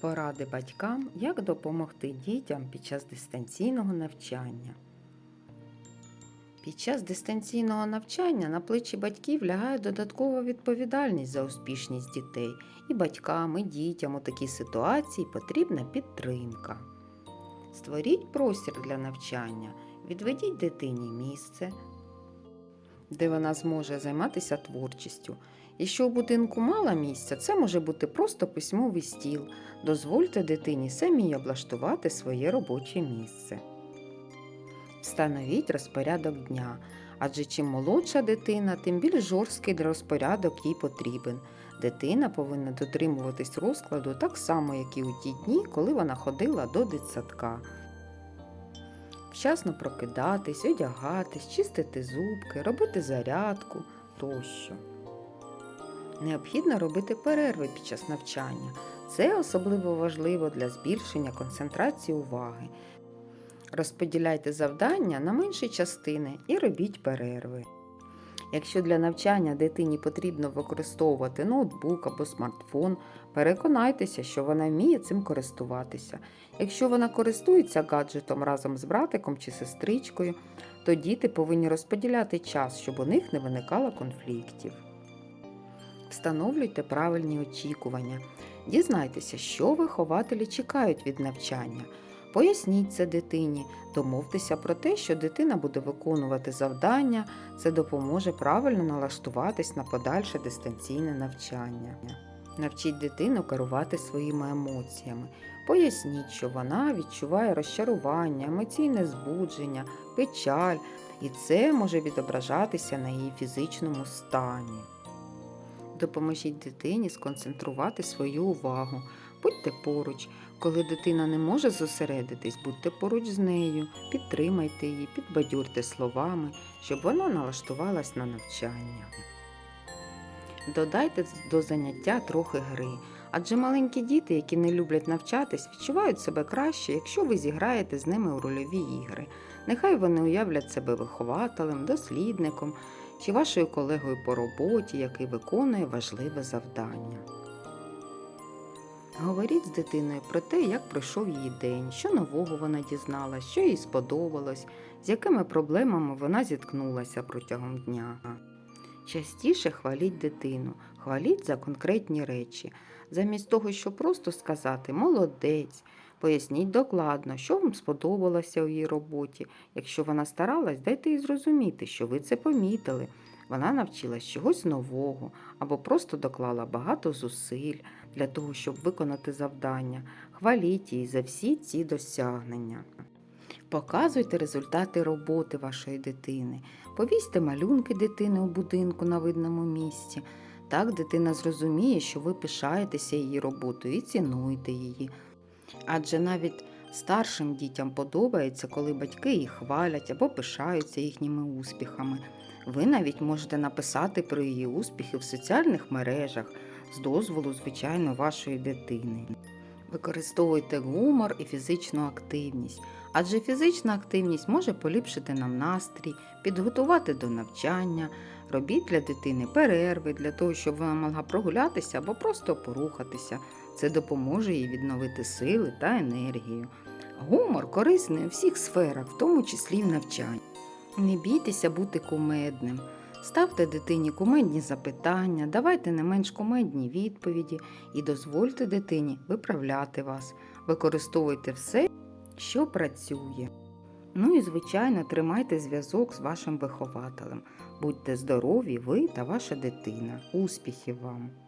Поради батькам, як допомогти дітям під час дистанційного навчання. Під час дистанційного навчання на плечі батьків лягає додаткова відповідальність за успішність дітей. І батькам, і дітям у такій ситуації потрібна підтримка. Створіть простір для навчання, відведіть дитині місце, де вона зможе займатися творчістю. Якщо у будинку мало місця, це може бути просто письмовий стіл. Дозвольте дитині самій облаштувати своє робоче місце. Встановіть розпорядок дня, адже чим молодша дитина, тим більш жорсткий розпорядок їй потрібен. Дитина повинна дотримуватись розкладу так само, як і у ті дні, коли вона ходила до дитсадка. Вчасно прокидатись, одягатись, чистити зубки, робити зарядку тощо. Необхідно робити перерви під час навчання. Це особливо важливо для збільшення концентрації уваги. Розподіляйте завдання на менші частини і робіть перерви. Якщо для навчання дитині потрібно використовувати ноутбук або смартфон, переконайтеся, що вона вміє цим користуватися. Якщо вона користується гаджетом разом з братиком чи сестричкою, то діти повинні розподіляти час, щоб у них не виникало конфліктів. Встановлюйте правильні очікування. Дізнайтеся, що вихователі чекають від навчання. Поясніть це дитині, домовтеся про те, що дитина буде виконувати завдання, це допоможе правильно налаштуватись на подальше дистанційне навчання. Навчіть дитину керувати своїми емоціями. Поясніть, що вона відчуває розчарування, емоційне збудження, печаль, і це може відображатися на її фізичному стані. Допоможіть дитині сконцентрувати свою увагу. Будьте поруч. Коли дитина не може зосередитись, будьте поруч з нею, підтримайте її, підбадьорте словами, щоб вона налаштувалась на навчання. Додайте до заняття трохи гри, адже маленькі діти, які не люблять навчатись, відчувають себе краще, якщо ви зіграєте з ними у рольові ігри. Нехай вони уявлять себе вихователем, дослідником чи вашою колегою по роботі, який виконує важливе завдання. Говоріть з дитиною про те, як пройшов її день, що нового вона дізналась, що їй сподобалось, з якими проблемами вона зіткнулася протягом дня. Частіше хваліть дитину, хваліть за конкретні речі, замість того, щоб просто сказати молодець, поясніть докладно, що вам сподобалося у її роботі. Якщо вона старалась, дайте їй зрозуміти, що ви це помітили. Вона навчилась чогось нового або просто доклала багато зусиль для того, щоб виконати завдання. Хваліть її за всі ці досягнення. Показуйте результати роботи вашої дитини. Повісьте малюнки дитини у будинку на видному місці. Так дитина зрозуміє, що ви пишаєтеся її роботою і цінуєте її. Адже навіть старшим дітям подобається, коли батьки їх хвалять або пишаються їхніми успіхами. Ви навіть можете написати про її успіхи в соціальних мережах з дозволу, звичайно, вашої дитини. Використовуйте гумор і фізичну активність, адже фізична активність може поліпшити нам настрій, підготувати до навчання, робіть для дитини перерви для того, щоб вона могла прогулятися або просто порухатися. Це допоможе їй відновити сили та енергію. Гумор корисний у всіх сферах, в тому числі в навчанні. Не бійтеся бути кумедним. Ставте дитині кумедні запитання, давайте не менш кумедні відповіді і дозвольте дитині виправляти вас. Використовуйте все, що працює. Ну і, звичайно, тримайте зв'язок з вашим вихователем. Будьте здорові, ви та ваша дитина. Успіхів вам!